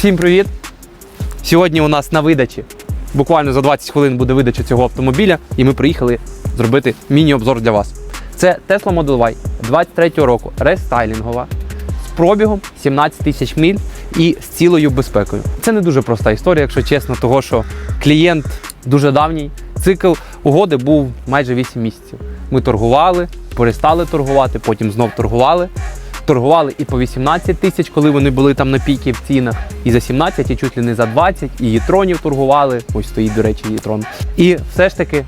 Всім привіт! Сьогодні у нас на видачі. Буквально за 20 хвилин буде видача цього автомобіля, і ми приїхали зробити міні-обзор для вас. Це Tesla Model Y 23 року, рестайлінгова, з пробігом 17 тисяч миль і з цілою безпекою. Це не дуже проста історія, якщо чесно, того що клієнт дуже давній. Цикл угоди був майже 8 місяців. Ми торгували, перестали торгувати, потім знов торгували. Торгували і по 18 тисяч, коли вони були там на піки в цінах, і за 17, і чуть ли не за 20, і єтронів торгували. Ось стоїть, до речі, єтрон. І все ж таки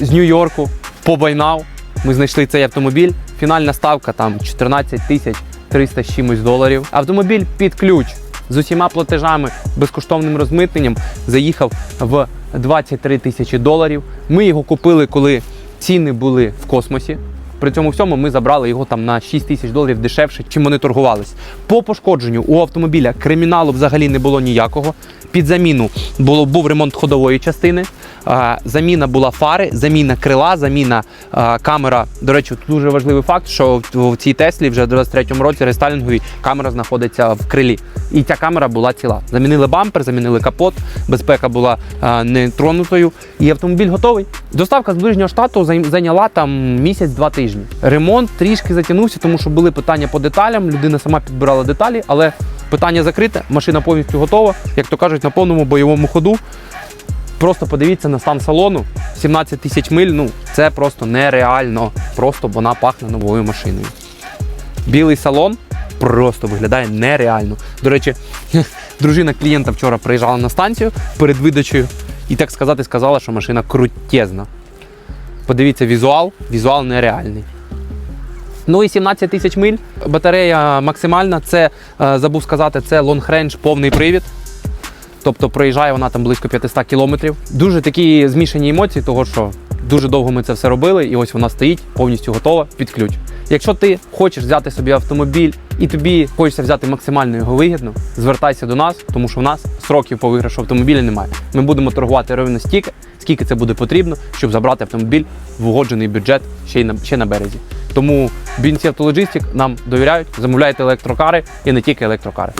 з Нью-Йорку по Байнау ми знайшли цей автомобіль. Фінальна ставка там 14 тисяч 300 з чимось доларів. Автомобіль під ключ з усіма платежами, безкоштовним розмитненням заїхав в 23 тисячі доларів. Ми його купили, коли ціни були в космосі. При цьому всьому ми забрали його там на 6 тисяч доларів дешевше, чим вони торгувались. По пошкодженню у автомобіля криміналу взагалі не було ніякого. Під заміну було, був ремонт ходової частини, заміна була фари, заміна крила, заміна камера. До речі, дуже важливий факт, що в, цій Теслі вже в 23-му році рестайлінговій камера знаходиться в крилі. І ця камера була ціла. Замінили бампер, замінили капот, безпека була не тронутою, і автомобіль готовий. Доставка з ближнього штату зайняла там місяць-два тижні. Ремонт трішки затягнувся, тому що були питання по деталям. Людина сама підбирала деталі, але питання закрите, машина повністю готова, як то кажуть, на повному бойовому ходу. Просто подивіться на стан салону. 17 тисяч миль, ну це просто нереально. Просто вона пахне новою машиною. Білий салон просто виглядає нереально. До речі, дружина клієнта вчора приїжджала на станцію перед видачею і так сказати сказала, що машина крутезна. Подивіться візуал, візуал нереальний. Ну і 17 тисяч миль. Батарея максимальна. Це е, забув сказати, це long range повний привід. Тобто проїжджає вона там близько 500 кілометрів. Дуже такі змішані емоції, того що дуже довго ми це все робили, і ось вона стоїть повністю готова під ключ. Якщо ти хочеш взяти собі автомобіль і тобі хочеться взяти максимально його вигідно, звертайся до нас, тому що в нас сроків по виграшу автомобіля немає. Ми будемо торгувати рівно стільки, скільки це буде потрібно, щоб забрати автомобіль в угоджений бюджет ще й на ще на березі. Тому BNC Автологістик нам довіряють, замовляйте електрокари і не тільки електрокари.